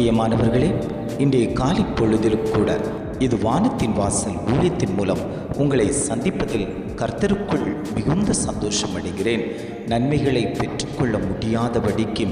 பிரியமானவர்களே இன்றைய காலை பொழுதிலும் கூட இது வானத்தின் வாசல் ஊழியத்தின் மூலம் உங்களை சந்திப்பதில் கர்த்தருக்குள் மிகுந்த சந்தோஷம் அடைகிறேன். நன்மைகளை பெற்றுக்கொள்ள முடியாதபடிக்கு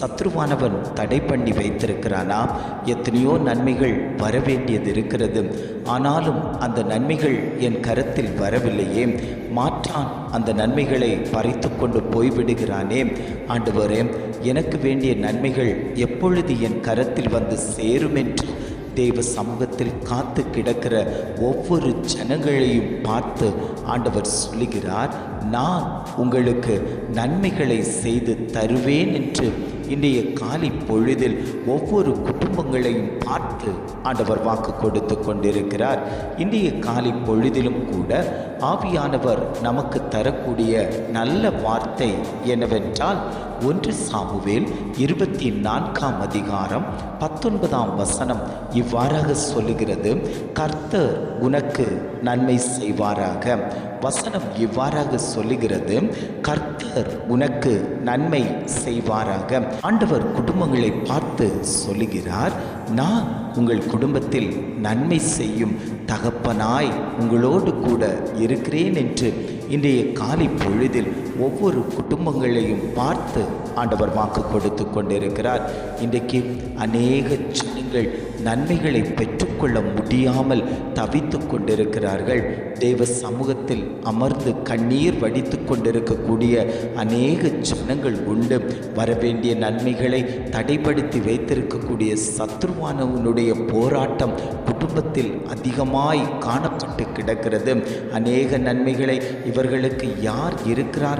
சத்ருவானவன் தடை பண்ணி வைத்திருக்கிறானா? எத்தனையோ நன்மைகள் வரவேண்டியது இருக்கிறது. ஆனாலும் அந்த நன்மைகள் என் கரத்தில் வரவில்லையே. மாற்றான் அந்த நன்மைகளை பறித்து கொண்டு போய்விடுகிறானே. ஆண்டவரே எனக்கு வேண்டிய நன்மைகள் எப்பொழுது என் கரத்தில் வந்து சேரும் என்று தேவ சமூகத்தில் காத்து கிடக்கிற ஒவ்வொரு ஜனங்களையும் பார்த்து ஆண்டவர் சொல்லுகிறார் நான் உங்களுக்கு நன்மைகளை செய்து தருவேன் என்று இன்றைய காலை பொழுதில் ஒவ்வொரு குடும்பங்களையும் பார்த்து ஆண்டவர் வாக்கு கொடுத்து கொண்டிருக்கிறார். இன்றைய காலை பொழுதிலும் கூட ஆவியானவர் நமக்கு தரக்கூடிய நல்ல வார்த்தை என்னவென்றால் ஒன்று சாமுவேல் இருபத்தி நான்காம் அதிகாரம் பத்தொன்பதாம் வசனம் இவ்வாறாக சொல்லுகிறது கர்த்தர் உனக்கு நன்மை செய்வாராக. வசனம் இவ்வாறாக சொல்லுகிறது கர்த்தர் உனக்கு நன்மை செய்வாராக. ஆண்டவர் குடும்பங்களை பார்த்து சொல்லுகிறார் நான் உங்கள் குடும்பத்தில் நன்மை செய்யும் தகப்பனாய் உங்களோடு கூட இருக்கிறேன் என்று இன்றைய காலை பொழுதில் ஒவ்வொரு குடும்பங்களையும் பார்த்து ஆண்டவர் வாக்கு கொடுத்து கொண்டிருக்கிறார். இன்றைக்கு அநேக ஜனங்கள் நன்மைகளை பெற்றுக்கொள்ள முடியாமல் தவித்து கொண்டிருக்கிறார்கள். தேவ சமூகத்தில் அமர்ந்து கண்ணீர் வடித்து கொண்டிருக்கக்கூடிய அநேக ஜனங்கள் உண்டு. வரவேண்டிய நன்மைகளை தடைப்படுத்தி வைத்திருக்கக்கூடிய சத்ருவானவனுடைய போராட்டம் குடும்பத்தில் அதிகமாய் காணப்பட்டு கிடக்கிறது. அநேக நன்மைகளை இவர்களுக்கு யார்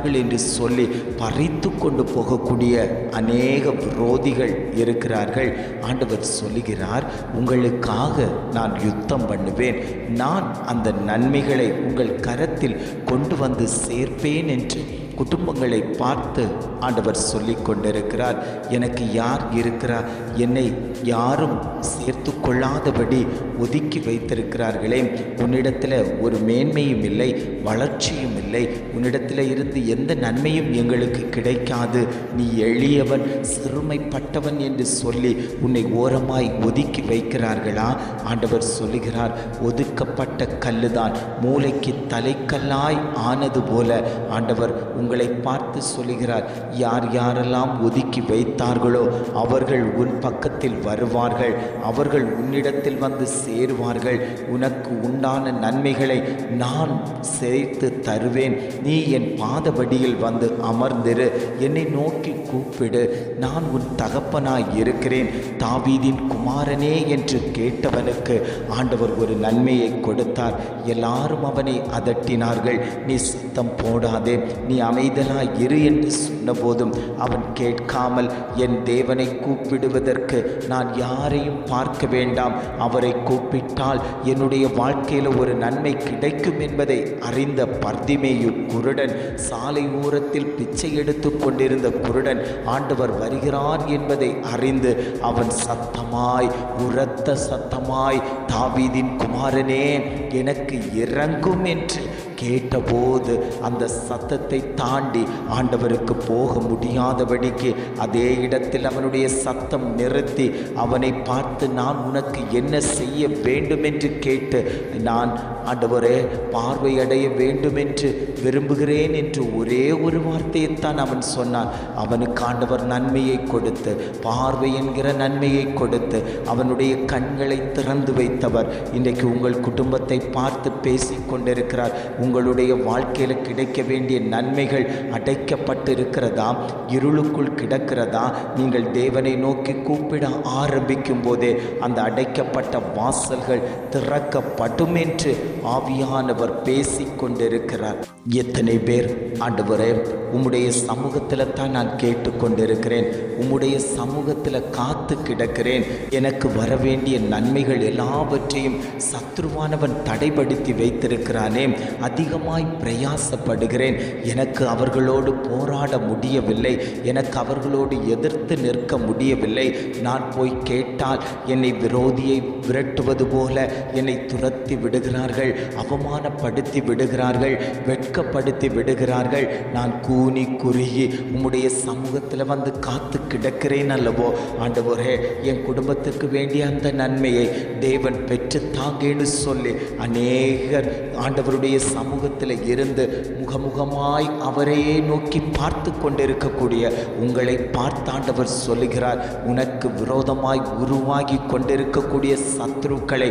இருக்கிறார்கள் என்று சொல்லி பறித்து கொண்டு போகக்கூடிய அநேக விரோதிகள் இருக்கிறார்கள். ஆண்டவர் சொல்லுகிறார் உங்களுக்காக நான் யுத்தம் பண்ணுவேன். நான் அந்த நன்மைகளை உங்கள் கரத்தில் கொண்டு வந்து சேர்ப்பேன் என்று குடும்பங்களை பார்த்து ஆண்டவர் சொல்லி கொண்டிருக்கிறார் எனக்கு யார் இருக்கிறார் என்னை யாரும் சேர்த்து கொள்ளாதபடி ஒதுக்கி வைத்திருக்கிறார்களே. உன்னிடத்தில் ஒரு மேன்மையும் இல்லை வளர்ச்சியும் இல்லை. உன்னிடத்தில் இருந்து எந்த நன்மையும் எங்களுக்கு கிடைக்காது. நீ எளியவன் சிறுமைப்பட்டவன் என்று சொல்லி உன்னை ஓரமாய் ஒதுக்கி வைக்கிறார்களா? ஆண்டவர் சொல்லுகிறார் ஒதுக்கப்பட்ட கல்லுதான் மூளைக்கு தலைக்கல்லாய் ஆனது போல. ஆண்டவர் உங்கள் பார்த்து சொல்லுகிறார் யார் யாரெல்லாம் ஒதுக்கி வைத்தார்களோ அவர்கள் உன் பக்கத்தில் வருவார்கள். அவர்கள் உன்னிடத்தில் வந்து சேருவார்கள். உனக்கு உண்டான நன்மைகளை நான் சேர்த்து தருவேன். நீ என் பாதபடியில் வந்து அமர்ந்திரு. என்னை நோக்கி கூப்பிடு. நான் உன் தகப்பனாய் இருக்கிறேன். தாவீதின் குமாரனே என்று கேட்டவனுக்கு ஆண்டவர் ஒரு நன்மையை கொடுத்தார். எல்லாரும் அவனை அதட்டினார்கள். நீ சித்தம் போடாதே. நீ அமைதனாய் இரு என்று சொன்னபோதும் அவன் கேட்காமல் என் தேவனை கூப்பிடுவதற்கு நான் யாரையும் பார்க்க வேண்டாம். அவரை கூப்பிட்டால் என்னுடைய வாழ்க்கையில் ஒரு நன்மை கிடைக்கும் என்பதை அறிந்த பர்திமேயு குருடன் சாலை ஓரத்தில் பிச்சை எடுத்து கொண்டிருந்த குருடன் ஆண்டவர் வருகிறார் என்பதை அறிந்து அவன் சத்தமாய் உரத்த சத்தமாய் தாவீதின் குமாரனே எனக்கு இறங்கும் என்று கேட்டபோது அந்த சத்தத்தை தாண்டி ஆண்டவருக்கு போக முடியாதபடிக்கு அதே இடத்தில் அவனுடைய சத்தம் நிறுத்தி அவனை பார்த்து நான் உனக்கு என்ன செய்ய வேண்டும் என்று கேட்டு நான் ஆண்டவரே பார்வையடைய வேண்டும் என்று விரும்புகிறேன் என்று ஒரே ஒரு வார்த்தையைத்தான் அவன் சொன்னான். அவனுக்கு ஆண்டவர் நன்மையை கொடுத்து பார்வை என்கிற நன்மையை கொடுத்து அவனுடைய கண்களை திறந்து வைத்தவர். இன்றைக்கு உங்கள் குடும்பத்தை பார்த்து பேசி கொண்டிருக்கிறார் உங்களுடைய வாழ்க்கையில் கிடைக்க வேண்டிய நன்மைகள் அடைக்கப்பட்டு இருக்கிறதா இருளுக்குள் கிடக்கிறதா? நீங்கள் தேவனை நோக்கி கூப்பிட ஆரம்பிக்கும் போதே அந்த அடைக்கப்பட்ட வாசல்கள் திறக்கப்படும் என்று ஆவியானவர் பேசி கொண்டிருக்கிறார் எத்தனை பேர்? ஆண்டவரே உம்முடைய சமூகத்தில் தான் நான் கேட்டுக்கொண்டிருக்கிறேன். உம்முடைய சமூகத்தில் காத்து கிடக்கிறேன். எனக்கு வர வேண்டிய நன்மைகள் எல்லாவற்றையும் சத்ருவானவன் தடைப்படுத்தி வைத்திருக்கிறானே. அதிகமாய் பிரயாசப்படுகிறேன். எனக்கு அவர்களோடு போராட முடியவில்லை. எனக்கு அவர்களோடு எதிர்த்து நிற்க முடியவில்லை. நான் போய் கேட்டால் என்னை விரோதியை விரட்டுவது போல என்னை துரத்தி விடுகிறார்கள். அவமானப்படுத்தி விடுகிறார்கள். வெட்கப்படுத்தி விடுகிறார்கள். நான் கூனி குறுகி உம்முடைய சமூகத்தில் வந்து காத்து கிடக்கிறேன் அல்லவோ? ஆண்டவரே என் குடும்பத்துக்கு வேண்டிய அந்த நன்மையை தேவன் பெற்று தாங்கேன்னு சொல்லி அநேகர் ஆண்டவருடைய சமூகத்தில் இருந்து முகமுகமாய் அவரையே நோக்கி பார்த்து கொண்டிருக்கக்கூடிய உங்களை பார்த்தாண்டவர் சொல்லுகிறார் உனக்கு விரோதமாய் உருவாகி கொண்டிருக்கக்கூடிய சத்ருக்களை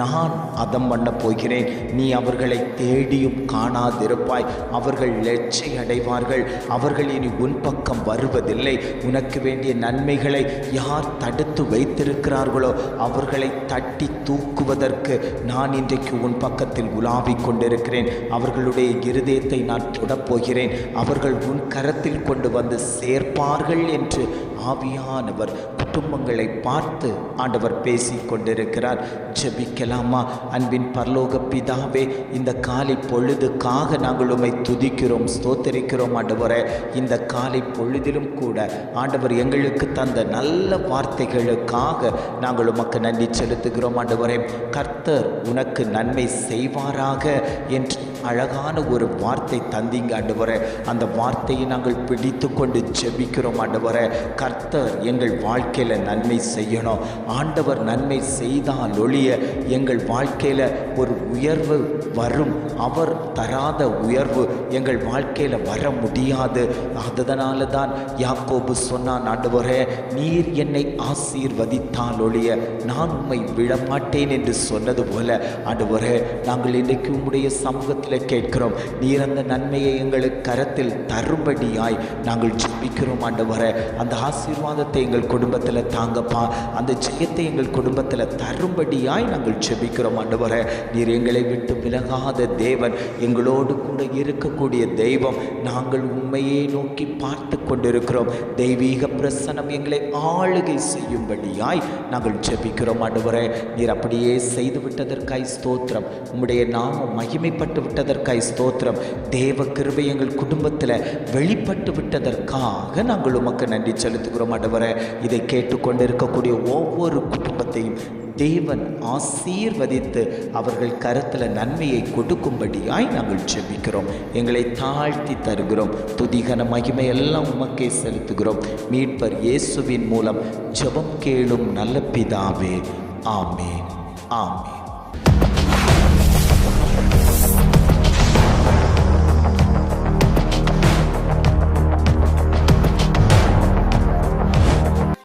நான் அதம் பண்ண போகிறேன். நீ அவர்களை தேடியும் காணாதிருப்பாய். அவர்கள் லட்சை அடைவார்கள் அவர்கள் இனி உன் பக்கம் வருவதில்லை. உனக்கு வேண்டிய நன்மைகளை யார் தடுத்து வைத்திருக்கிறார்களோ அவர்களை தட்டி தூக்குவதற்கு நான் இன்றைக்கு உன் பக்கத்தில் உலாவிக் கொண்டிருக்கிறேன். அவர்களுடைய இருதயத்தை நான் தொடப்போகிறேன். அவர்கள் உன் கரத்தில் கொண்டு வந்து சேர்ப்பார்கள் என்று ஆவியானவர் குடும்பங்களை பார்த்து ஆண்டவர் பேசி கொண்டிருக்கிறார் ஜபிக்கலாமா? அன்பின் பரலோக பிதாவே இந்த காலை பொழுதுக்காக நாங்கள் உம்மை துதிக்கிறோம் ஸ்தோத்தரிக்கிறோம் ஆண்டவரை. இந்த காலை பொழுதிலும் கூட ஆண்டவர் எங்களுக்கு தந்த நல்ல வார்த்தைகளுக்காக நாங்கள் உமக்கு நன்றி செலுத்துகிறோம் ஆண்டவரே. கர்த்தர் உனக்கு நன்மை செய்வாராக என்று அழகான ஒரு வார்த்தை தந்தீங்க ஆண்டவரே. அந்த வார்த்தையை நாங்கள் பிடித்து கொண்டு ஜெபிக்கிறோம் ஆண்டவரே. கர்த்தர் எங்கள் வாழ்க்கையில் நன்மை செய்யணும். ஆண்டவர் நன்மை செய்தால் ஒழிய எங்கள் வாழ்க்கையில் ஒரு உயர்வு வரும். அவர் தராத உயர்வு எங்கள் வாழ்க்கையில் வர முடியாது. அதனால தான் யாக்கோபு சொன்னான் ஆண்டவரே நீர் என்னை ஆசீர்வதித்தால் ஒழிய நான் உம்மை விடமாட்டேன் என்று சொன்னது போல ஆண்டவரே நாங்கள் இன்றைக்கு உம்முடைய சமூகத்தில் கேட்கிறோம். நீர் அந்த நன்மையை எங்களுக்கு கரத்தில் தரும்படியாய் நாங்கள் ஜெபிக்கிறோம் ஆண்டவர. அந்த ஆசீர்வாதத்தை எங்கள் குடும்பத்தில் தாங்கப்பா. அந்த ஜெயத்தை எங்கள் குடும்பத்தில் தரும்படியாய் நாங்கள் ஜெபிக்கிறோம் ஆண்டவர. நீர் எங்களை விட்டு விலகாத தேவன் எங்களோடு கூட இருக்கக்கூடிய தெய்வம் நாங்கள் உண்மையே நோக்கி பார்த்து கொண்டிருக்கிறோம். தெய்வீக பிரசனம் எங்களை ஆளுகை செய்யும்படியாய் நாங்கள் ஜெபிக்கிறோம் ஆண்டவரே. நீர் அப்படியே செய்து விட்டதற்காய் ஸ்தோத்திரம். உம்முடைய நாமம் மகிமைப்பட்டு விட்டதற்காய் ஸ்தோத்திரம். தேவ கிருபை எங்கள் குடும்பத்தில் வெளிப்பட்டு விட்டதற்காக நாங்கள் உமக்கு நன்றி செலுத்துகிறோம் ஆண்டவரே. இதை கேட்டுக்கொண்டிருக்கக்கூடிய ஒவ்வொரு குடும்பத்தையும் தேவன் ஆசீர்வதித்து அவர்கள் கருத்தில் நன்மையை கொடுக்கும்படியாய் நாங்கள் ஜெபிக்கிறோம். எங்களை தாழ்த்தி தருகிறோம். துதிகன மகிமை எல்லாம் உமக்கே செலுத்துகிறோம். மீட்பர் இயேசுவின் மூலம் ஜெபம் கேளும் நல்ல பிதாவே. ஆமேன். ஆமேன்.